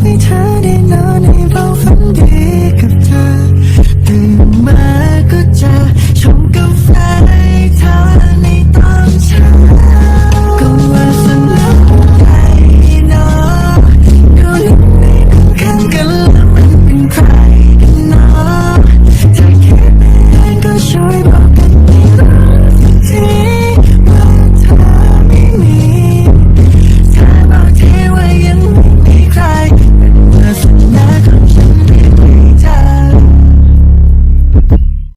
ไปเธอได้นอนให้เราฝันดี